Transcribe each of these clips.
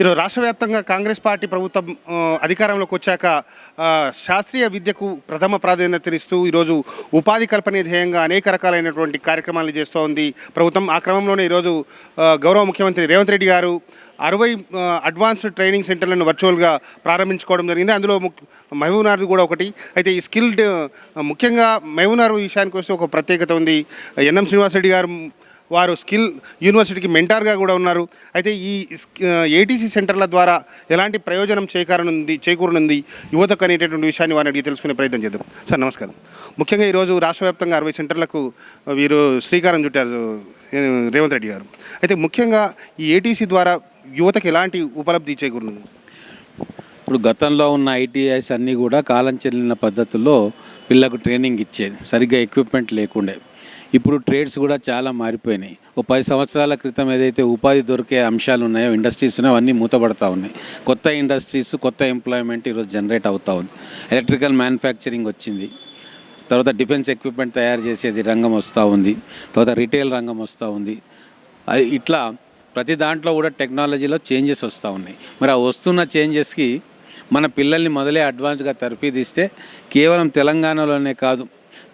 ఈరోజు రాష్ట్ర వ్యాప్తంగా కాంగ్రెస్ పార్టీ ప్రభుత్వం అధికారంలోకి వచ్చాక శాస్త్రీయ విద్యకు ప్రథమ ప్రాధాన్యతనిస్తూ ఈరోజు ఉపాధి కల్పనే ధ్యేయంగా అనేక రకాలైనటువంటి కార్యక్రమాలు చేస్తూ ఉంది ప్రభుత్వం ఆ క్రమంలోనే ఈరోజు గౌరవ ముఖ్యమంత్రి రేవంత్ రెడ్డి గారు అరవై అడ్వాన్స్డ్ ట్రైనింగ్ సెంటర్లను వర్చువల్గా ప్రారంభించుకోవడం జరిగింది. అందులో ముక్- కూడా ఒకటి. అయితే ఈ స్కిల్డ్ ముఖ్యంగా మహబూబ్నగర్ విషయానికి వస్తే ఒక ప్రత్యేకత ఉంది. ఎన్ఎం శ్రీనివాసరెడ్డి గారు వారు స్కిల్ యూనివర్సిటీకి మెంటార్గా కూడా ఉన్నారు. అయితే ఈ ఏటీసీ సెంటర్ల ద్వారా ఎలాంటి ప్రయోజనం చేకూరనుంది చేకూరనుంది యువతకు అనేటటువంటి విషయాన్ని వారిని అడిగి తెలుసుకునే ప్రయత్నం చేద్దాం. సార్ నమస్కారం. ముఖ్యంగా ఈరోజు రాష్ట్ర వ్యాప్తంగా అరవై సెంటర్లకు వీరు శ్రీకారం చుట్టారు రేవంత్ రెడ్డి గారు. అయితే ముఖ్యంగా ఈ ఏటీసీ ద్వారా యువతకు ఎలాంటి ఉపలబ్ధి చేకూరుతుంది ఇప్పుడు గతంలో ఉన్న ఐటీఐస్ అన్నీ కూడా కాలం చెల్లిన పద్ధతుల్లో పిల్లకు ట్రైనింగ్ ఇచ్చేది. సరిగ్గా ఎక్విప్మెంట్ లేకుండే. ఇప్పుడు ట్రేడ్స్ కూడా చాలా మారిపోయినాయి. ఓ పది సంవత్సరాల క్రితం ఏదైతే ఉపాధి దొరికే అంశాలు ఉన్నాయో ఇండస్ట్రీస్ ఉన్నాయో అవన్నీ మూతపడతా ఉన్నాయి. కొత్త ఇండస్ట్రీస్ కొత్త ఎంప్లాయ్మెంట్ ఈరోజు జనరేట్ అవుతూ ఉంది. ఎలక్ట్రికల్ మ్యానుఫ్యాక్చరింగ్ వచ్చింది. తర్వాత డిఫెన్స్ ఎక్విప్మెంట్ తయారు చేసేది రంగం వస్తూ ఉంది. తర్వాత రిటైల్ రంగం వస్తూ ఉంది. అది ఇట్లా ప్రతి దాంట్లో కూడా టెక్నాలజీలో చేంజెస్ వస్తూ ఉన్నాయి. మరి ఆ వస్తున్న చేంజెస్కి మన పిల్లల్ని మొదలే అడ్వాన్స్గా తరఫీదిస్తే కేవలం తెలంగాణలోనే కాదు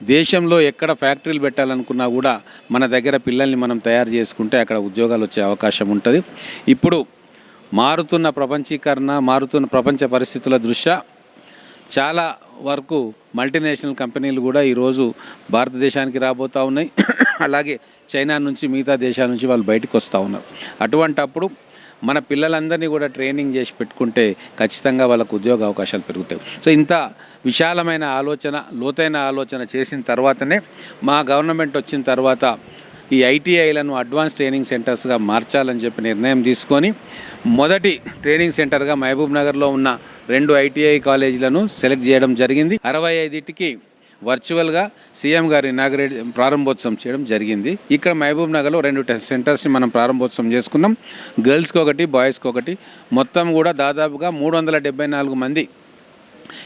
దేశంలో ఎక్కడ ఫ్యాక్టరీలు పెట్టాలనుకున్నా కూడా మన దగ్గర పిల్లల్ని మనం తయారు చేసుకుంటే అక్కడ ఉద్యోగాలు వచ్చే అవకాశం ఉంటుంది. ఇప్పుడు మారుతున్న ప్రపంచీకరణ మారుతున్న ప్రపంచ పరిస్థితుల దృష్ట్యా చాలా వరకు మల్టీనేషనల్ కంపెనీలు కూడా ఈరోజు భారతదేశానికి రాబోతూ ఉన్నాయి. అలాగే చైనా నుంచి మిగతా దేశాల నుంచి వాళ్ళు బయటకు వస్తూ ఉన్నారు. అటువంటప్పుడు మన పిల్లలందరినీ కూడా ట్రైనింగ్ చేసి పెట్టుకుంటే ఖచ్చితంగా వాళ్ళకు ఉద్యోగ అవకాశాలు పెరుగుతాయి. సో ఇంత విశాలమైన ఆలోచన లోతైన ఆలోచన చేసిన తర్వాతనే మా గవర్నమెంట్ వచ్చిన తర్వాత ఈ ఐటీఐలను అడ్వాన్స్ ట్రైనింగ్ సెంటర్స్గా మార్చాలని చెప్పి నిర్ణయం తీసుకొని మొదటి ట్రైనింగ్ సెంటర్గా మహబూబ్ నగర్లో ఉన్న రెండు ఐటీఐ కాలేజీలను సెలెక్ట్ చేయడం జరిగింది. అరవై ఐదుటికి వర్చువల్గా సీఎం గారు ఇనాగరేట్ ప్రారంభోత్సవం చేయడం జరిగింది. ఇక్కడ మహబూబ్ నగర్లో రెండు టెస్ట్ సెంటర్స్ని మనం ప్రారంభోత్సవం చేసుకున్నాం. గర్ల్స్కి ఒకటి బాయ్స్కి ఒకటి. మొత్తం కూడా దాదాపుగా మూడు వందల డెబ్బై నాలుగు మంది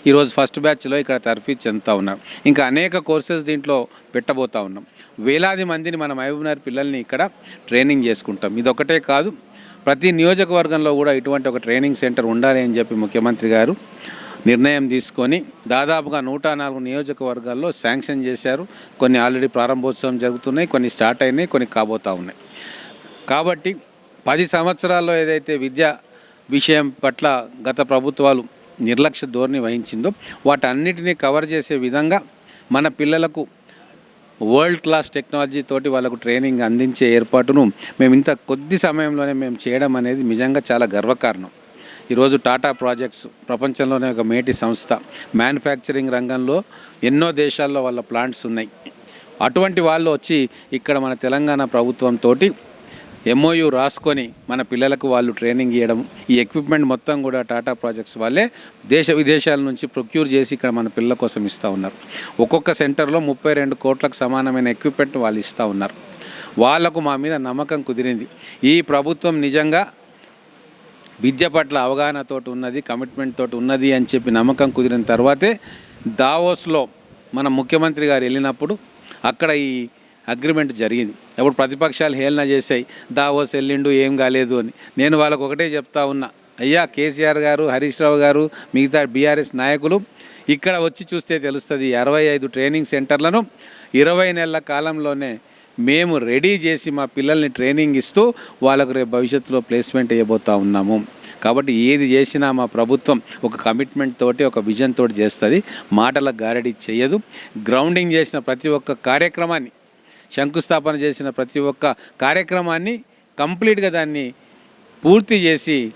ఈరోజు ఫస్ట్ బ్యాచ్లో ఇక్కడ తర్ఫీ చెందుతూ ఉన్నారు. ఇంకా అనేక కోర్సెస్ దీంట్లో పెట్టబోతా ఉన్నాం. వేలాది మందిని మన మహబూబ్నగర్ పిల్లల్ని ఇక్కడ ట్రైనింగ్ చేసుకుంటాం. ఇది ఒకటే కాదు ప్రతి నియోజకవర్గంలో కూడా ఇటువంటి ఒక ట్రైనింగ్ సెంటర్ ఉండాలి అని చెప్పి ముఖ్యమంత్రి గారు నిర్ణయం తీసుకొని దాదాపుగా నూట నాలుగు నియోజకవర్గాల్లో శాంక్షన్ చేశారు. కొన్ని ఆల్రెడీ ప్రారంభోత్సవం జరుగుతున్నాయి కొన్ని స్టార్ట్ అయినాయి కొన్ని కాబోతూ ఉన్నాయి. కాబట్టి పది సంవత్సరాల్లో ఏదైతే విద్య విషయం పట్ల గత ప్రభుత్వాలు నిర్లక్ష్య ధోరణి వహించిందో వాటన్నిటినీ కవర్ చేసే విధంగా మన పిల్లలకు వరల్డ్ క్లాస్ టెక్నాలజీ తోటి వాళ్ళకు ట్రైనింగ్ అందించే ఏర్పాటును మేము ఇంత కొద్ది సమయంలోనే మేము చేయడం అనేది నిజంగా చాలా గర్వకారణం. ఈరోజు టాటా ప్రాజెక్ట్స్ ప్రపంచంలోనే ఒక మేటి సంస్థ. మ్యానుఫ్యాక్చరింగ్ రంగంలో ఎన్నో దేశాల్లో వాళ్ళ ప్లాంట్స్ ఉన్నాయి. అటువంటి వాళ్ళు వచ్చి ఇక్కడ మన తెలంగాణ ప్రభుత్వంతో ఎంఓయు రాసుకొని మన పిల్లలకు వాళ్ళు ట్రైనింగ్ ఇవ్వడం ఈ ఎక్విప్మెంట్ మొత్తం కూడా టాటా ప్రాజెక్ట్స్ వాళ్ళే దేశ విదేశాల నుంచి ప్రొక్యూర్ చేసి ఇక్కడ మన పిల్లల కోసం ఇస్తూ ఉన్నారు. ఒక్కొక్క సెంటర్లో ముప్పై రెండు కోట్లకు సమానమైన ఎక్విప్మెంట్ వాళ్ళు ఇస్తూ ఉన్నారు. వాళ్ళకు మా మీద నమ్మకం కుదిరింది. ఈ ప్రభుత్వం నిజంగా విద్య పట్ల అవగాహనతో ఉన్నది కమిట్మెంట్ తోటి ఉన్నది అని చెప్పి నమ్మకం కుదిరిన తర్వాతే దావోస్లో మన ముఖ్యమంత్రి గారు వెళ్ళినప్పుడు అక్కడ ఈ అగ్రిమెంట్ జరిగింది. అప్పుడు ప్రతిపక్షాలు హేళన చేశాయి. దావోస్ వెళ్ళిండు ఏం కాలేదు అని. నేను వాళ్ళకు ఒకటే చెప్తా ఉన్నా అయ్యా కేసీఆర్ గారు హరీష్ రావు గారు మిగతా బీఆర్ఎస్ నాయకులు ఇక్కడ వచ్చి చూస్తే తెలుస్తుంది అరవై ఐదు ట్రైనింగ్ సెంటర్లను ఇరవై నెలల కాలంలోనే మేము రెడీ చేసి మా పిల్లల్ని ట్రైనింగ్ ఇస్తూ వాళ్ళకు రేపు భవిష్యత్తులో ప్లేస్మెంట్ ఇవ్వబోతా ఉన్నాము. కాబట్టి ఏది చేసినా మా ప్రభుత్వం ఒక కమిట్మెంట్ తోటి ఒక విజన్ తోటి చేస్తుంది. మాటల గారడి చేయదు. గ్రౌండింగ్ చేసిన ప్రతి ఒక్క కార్యక్రమాన్ని శంకుస్థాపన చేసిన ప్రతి ఒక్క కార్యక్రమాన్ని కంప్లీట్గా దాన్ని పూర్తి చేసి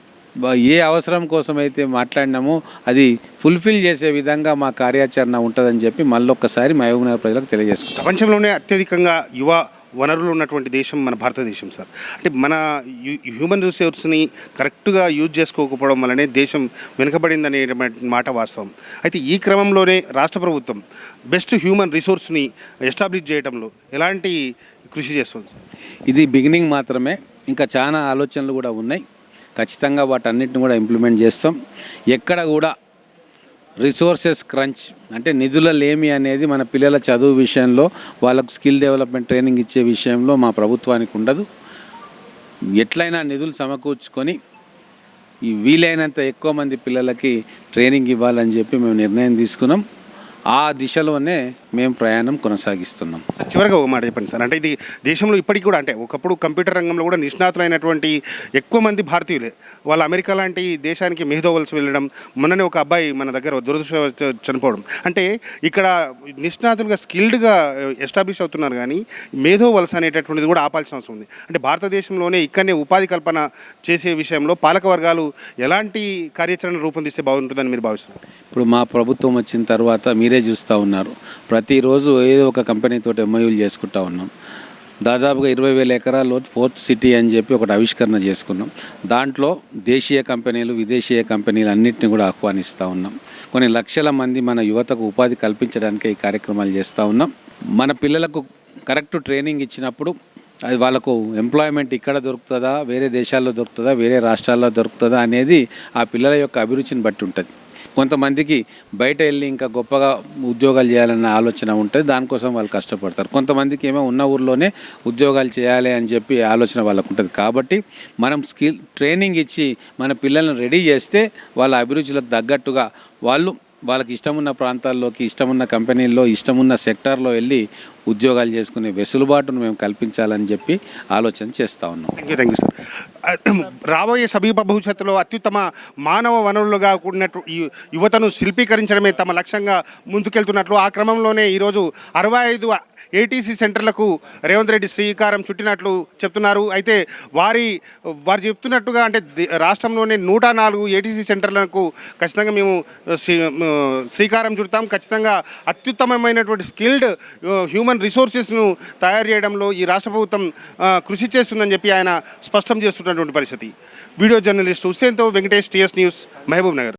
ఏ అవసరం కోసం అయితే మాట్లాడినామో అది ఫుల్ఫిల్ చేసే విధంగా మా కార్యాచరణ ఉంటుందని చెప్పి మళ్ళొక్కసారి మహబూబ్నగర్ ప్రజలకు తెలియజేసుకుంటాం. ప్రపంచంలోనే అత్యధికంగా యువ వనరులు ఉన్నటువంటి దేశం మన భారతదేశం సార్. అంటే మన హ్యూమన్ రిసోర్స్ని కరెక్ట్గా యూజ్ చేసుకోకపోవడం వల్లనే దేశం వెనుకబడిందనే మాట వాస్తవం. అయితే ఈ క్రమంలోనే రాష్ట్ర ప్రభుత్వం బెస్ట్ హ్యూమన్ రిసోర్స్ని ఎస్టాబ్లిష్ చేయడంలో ఎలాంటి కృషి చేస్తుంది ఇది బిగినింగ్ మాత్రమే. ఇంకా చాలా ఆలోచనలు కూడా ఉన్నాయి. ఖచ్చితంగా వాటన్నిటిని కూడా ఇంప్లిమెంట్ చేస్తాం. ఎక్కడ కూడా రిసోర్సెస్ క్రంచ్ అంటే నిధుల లేమి అనేది మన పిల్లల చదువు విషయంలో వాళ్ళకు స్కిల్ డెవలప్మెంట్ ట్రైనింగ్ ఇచ్చే విషయంలో మా ప్రభుత్వానికి ఉండదు. ఎట్లయినా నిధులు సమకూర్చుకొని ఈ వీలైనంత ఎక్కువ మంది పిల్లలకి ట్రైనింగ్ ఇవ్వాలని చెప్పి మేము నిర్ణయం తీసుకున్నాం. ఆ దిశలోనే మేము ప్రయాణం కొనసాగిస్తున్నాం. సార్ చివరిగా ఒక మాట చెప్పండి సార్. అంటే ఇది దేశంలో ఇప్పటికి కూడా అంటే ఒకప్పుడు కంప్యూటర్ రంగంలో కూడా నిష్ణాతులైనటువంటి ఎక్కువ మంది భారతీయులే. వాళ్ళు అమెరికా లాంటి దేశానికి మేధోవలసి వెళ్ళడం మొన్ననే ఒక అబ్బాయి మన దగ్గర దురదృష్ట చనిపోవడం. అంటే ఇక్కడ నిష్ణాతులుగా స్కిల్డ్గా ఎస్టాబ్లిష్ అవుతున్నారు కానీ మేధో వలస అనేటటువంటిది కూడా ఆపాల్సిన అవసరం ఉంది. అంటే భారతదేశంలోనే ఇక్కడనే ఉపాధి కల్పన చేసే విషయంలో పాలక వర్గాలు ఎలాంటి కార్యాచరణ రూపొందిస్తే బాగుంటుందని మీరు భావిస్తున్నారు? ఇప్పుడు మా ప్రభుత్వం వచ్చిన తర్వాత మీరే చూస్తూ ఉన్నారు. ప్రతిరోజు ఏదో ఒక కంపెనీతో ఎంఐయూలు చేసుకుంటా ఉన్నాం. దాదాపుగా ఇరవై వేల ఎకరాల్లో ఫోర్త్ సిటీ అని చెప్పి ఒకటి ఆవిష్కరణ చేసుకున్నాం. దాంట్లో దేశీయ కంపెనీలు విదేశీయ కంపెనీలు అన్నింటిని కూడా ఆహ్వానిస్తూ ఉన్నాం. కొన్ని లక్షల మంది మన యువతకు ఉపాధి కల్పించడానికి ఈ కార్యక్రమాలు చేస్తూ ఉన్నాం. మన పిల్లలకు కరెక్ట్ ట్రైనింగ్ ఇచ్చినప్పుడు అది వాళ్ళకు ఎంప్లాయ్మెంట్ ఇక్కడ దొరుకుతుందా వేరే దేశాల్లో దొరుకుతుందా వేరే రాష్ట్రాల్లో దొరుకుతుందా అనేది ఆ పిల్లల యొక్క అభిరుచిని బట్టి ఉంటుంది. కొంతమందికి బయట వెళ్ళి ఇంకా గొప్పగా ఉద్యోగాలు చేయాలన్న ఆలోచన ఉంటుంది దానికోసం వాళ్ళు కష్టపడతారు. కొంతమందికి ఏమో ఉన్న ఊర్లోనే ఉద్యోగాలు చేయాలి అని చెప్పి ఆలోచన వాళ్ళకు ఉంటుంది. కాబట్టి మనం స్కిల్ ట్రైనింగ్ ఇచ్చి మన పిల్లల్ని రెడీ చేస్తే వాళ్ళ అభిరుచులకు తగ్గట్టుగా వాళ్ళు వాళ్ళకి ఇష్టమున్న ప్రాంతాల్లోకి ఇష్టమున్న కంపెనీల్లో ఇష్టమున్న సెక్టార్లో వెళ్ళి ఉద్యోగాలు చేసుకునే వెసులుబాటును మేము కల్పించాలని చెప్పి ఆలోచన చేస్తూ ఉన్నాం. Thank you thank you sir రాబోయే సమీప భవిష్యత్తులో అత్యుత్తమ మానవ వనరులుగా కూడినట్టు ఈ యువతను శిల్పీకరించడమే తమ లక్ష్యంగా ముందుకెళ్తున్నట్లు ఆ క్రమంలోనే ఈరోజు అరవై ఐదు ఏటీసీ సెంటర్లకు రేవంత్ రెడ్డి శ్రీకారం చుట్టినట్లు చెప్తున్నారు. అయితే వారి వారు చెప్తున్నట్టుగా అంటే రాష్ట్రంలోనే నూట నాలుగు ఏటీసీ సెంటర్లకు ఖచ్చితంగా మేము శ్రీకారం చుడతాం. ఖచ్చితంగా అత్యుత్తమమైనటువంటి స్కిల్డ్ హ్యూమన్ రిసోర్సెస్ను తయారు చేయడంలో ఈ రాష్ట్ర ప్రభుత్వం కృషి చేస్తుందని చెప్పి ఆయన స్పష్టం చేస్తున్నటువంటి పరిస్థితి. వీడియో జర్నలిస్ట్ హుస్సేన్తో వెంకటేష్ టీఎస్ న్యూస్ మహబూబ్ నగర్.